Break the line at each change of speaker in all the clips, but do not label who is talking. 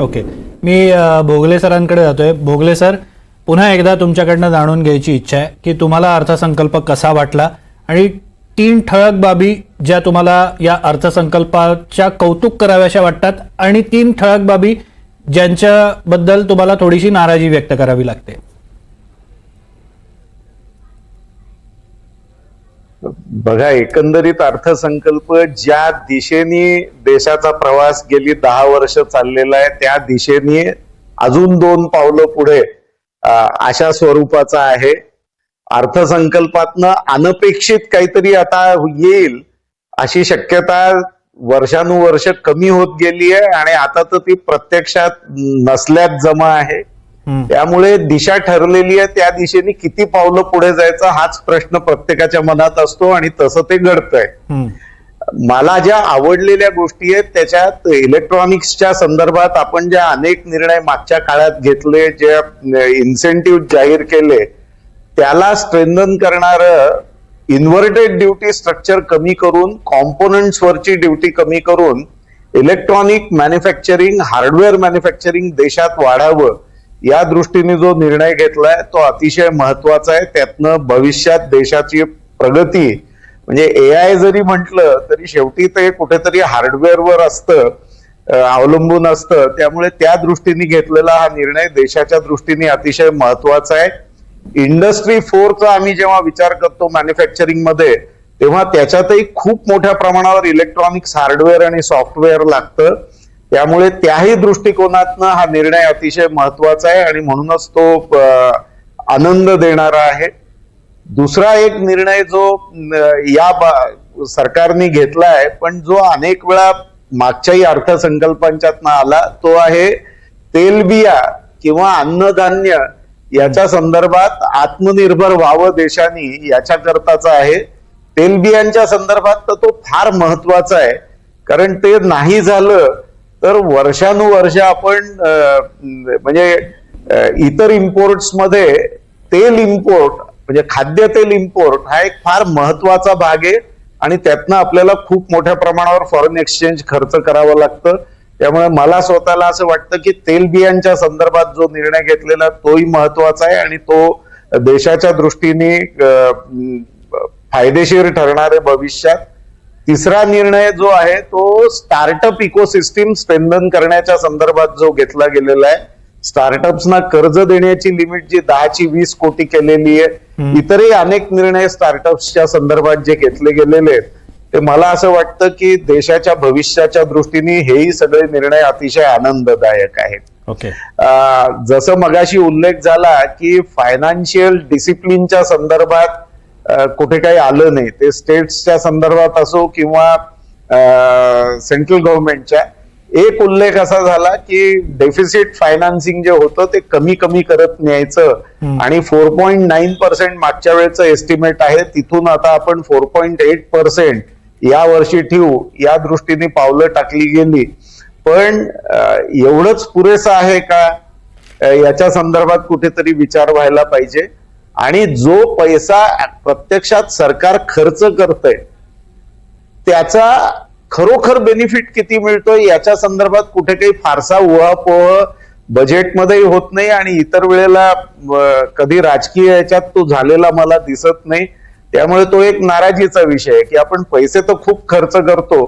Okay मी भोगले सरांकडे जातोय. भोगले sir पुन्हा एकदा तुमच्याकडनं जाणून घ्यायची इच्छा आहे की तुम्हाला अर्थसंकल्प कसा वाटला आणि तीन ठळक बाबी ज्या तुम्हाला या अर्थसंकल्पाच्या कौतुक कराव्याशा वाटतात आणि तीन ठळक बाबी ज्यांच्याबद्दल तुम्हाला थोडीशी नाराजी व्यक्त करावी लागते.
बघा एकंदरीत अर्थसंकल्प ज्या दिशेने देशाचा प्रवास गेली दहा वर्ष चाललेला आहे त्या दिशेने अजून दोन पावलं पुढे अशा स्वरूपाचा आहे. अर्थसंकल्पातनं अनपेक्षित काहीतरी आता येईल अशी शक्यता वर्षानुवर्ष कमी होत गेली आहे आणि आता तर ती प्रत्यक्षात नसल्यात जमा आहे. त्यामुळे दिशा ठरलेली आहे त्या दिशेने किती पावलं पुढे जायचं हाच प्रश्न प्रत्येकाच्या मनात असतो आणि तसं ते घडतंय. मला ज्या आवडलेल्या गोष्टी आहेत त्याच्यात इलेक्ट्रॉनिक्सच्या संदर्भात आपण ज्या अनेक निर्णय मागच्या काळात घेतले जे इन्सेंटिव्ह जाहीर केले त्याला स्ट्रेंथन करणार इन्व्हर्टेड ड्युटी स्ट्रक्चर कमी करून कॉम्पोनंट्स वरची ड्युटी कमी करून इलेक्ट्रॉनिक मॅन्युफॅक्चरिंग हार्डवेअर मॅन्युफॅक्चरिंग देशात वाढावं या दृष्टीने जो निर्णय घेतलाय तो अतिशय महत्त्वाचा आहे. त्यातनं भविष्यात देशाची प्रगती म्हणजे ए आय जरी म्हटलं तरी शेवटी ते कुठेतरी हार्डवेअरवर असतं अवलंबून असतं. त्यामुळे त्या दृष्टीने घेतलेला हा निर्णय देशाच्या दृष्टीने अतिशय महत्त्वाचा आहे. इंडस्ट्री फोरचा आम्ही जेव्हा विचार करतो मॅन्युफॅक्चरिंगमध्ये तेव्हा त्याच्यातही खूप मोठ्या प्रमाणावर इलेक्ट्रॉनिक्स हार्डवेअर आणि सॉफ्टवेअर लागतं. त्यामुळे त्याही दृष्टिकोनातनं हा निर्णय अतिशय महत्त्वाचा आहे आणि म्हणूनच तो आनंद देणारा आहे. दुसरा एक निर्णय जो या सरकारने सरकारने घेतलाय पण जो अनेक वेळा मागच्याही अर्थसंकल्पांच्यातनं आला तो आहे तेलबिया किंवा अन्नधान्य याच्या संदर्भात आत्मनिर्भर व्हावं देशानी याच्या करताचा आहे तेलबियांच्या संदर्भात तर तो फार महत्त्वाचा आहे. कारण ते नाही झालं तर वर्षानुवर्ष आपण म्हणजे इतर इम्पोर्ट्समध्ये तेल इम्पोर्ट म्हणजे खाद्यतेल इम्पोर्ट हा एक फार महत्त्वाचा भाग आहे आणि त्यातनं आपल्याला खूप मोठ्या प्रमाणावर फॉरेन एक्सचेंज खर्च करावं लागतं. त्यामुळे मला स्वतःला असं वाटतं की तेलबियांच्या संदर्भात जो निर्णय घेतलेला तोही महत्त्वाचा आहे आणि तो देशाच्या दृष्टीने फायदेशीर ठरणार आहे भविष्यात. तिसरा निर्णय जो आहे तो स्टार्टअप इकोसिस्टीम स्ट्रेंथन करण्याच्या संदर्भात जो घेतला गेलेला आहे. स्टार्टअप्सना कर्ज देण्याची लिमिट जी दहाची वीस कोटी केलेली आहे. इतरही अनेक निर्णय स्टार्टअप्सच्या संदर्भात जे घेतले गेलेले आहेत. ते मला असं वाटतं की देशाच्या भविष्याच्या दृष्टीने हेही सगळे निर्णय अतिशय आनंददायक आहेत.
ओके.
अं, जसं मगाशी उल्लेख झाला की फायनान्शियल डिसिप्लिनच्या संदर्भात कुठे काही आलं नाही. ते स्टेट्सच्या संदर्भात असो किंवा सेंट्रल गव्हर्नमेंटच्या एक उल्लेख असा झाला की डेफिसिट फायनान्सिंग जे होतं ते कमी कमी करत न्यायचं. आणि फोर पॉईंट नाईन पर्सेंट मागच्या वेळेचं एस्टिमेट आहे. तिथून आता आपण फोर पॉईंट एट पर्सेंट या वर्षी ठेवू या दृष्टीने पावलं टाकली गेली. पण एवढंच पुरेसं आहे का? याच्या संदर्भात कुठेतरी विचार व्हायला पाहिजे. आणि जो पैसा प्रत्यक्षात सरकार खर्च करतंय त्याचा खरोखर बेनिफिट किती मिळतोय याच्या संदर्भात कुठे काही फारसा उहापोह बजेटमध्येही होत नाही आणि इतर वेळेला कधी राजकीय याच्यात तो झालेला मला दिसत नाही त्यामुळे तो एक नाराजीचा विषय आहे की आपण पैसे तर खूप खर्च करतो.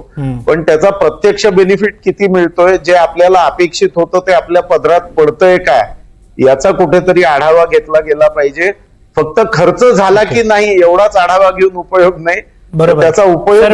पण त्याचा प्रत्यक्ष बेनिफिट किती मिळतोय जे आपल्याला अपेक्षित होतं ते आपल्या पदरात पडतंय का याचा कुठेतरी आढावा घेतला गेला पाहिजे फक्त खर्च झाला की नाही एवढाच आढावा घेऊन उपयोग नाही.
बरोबर.
त्याचा उपयोग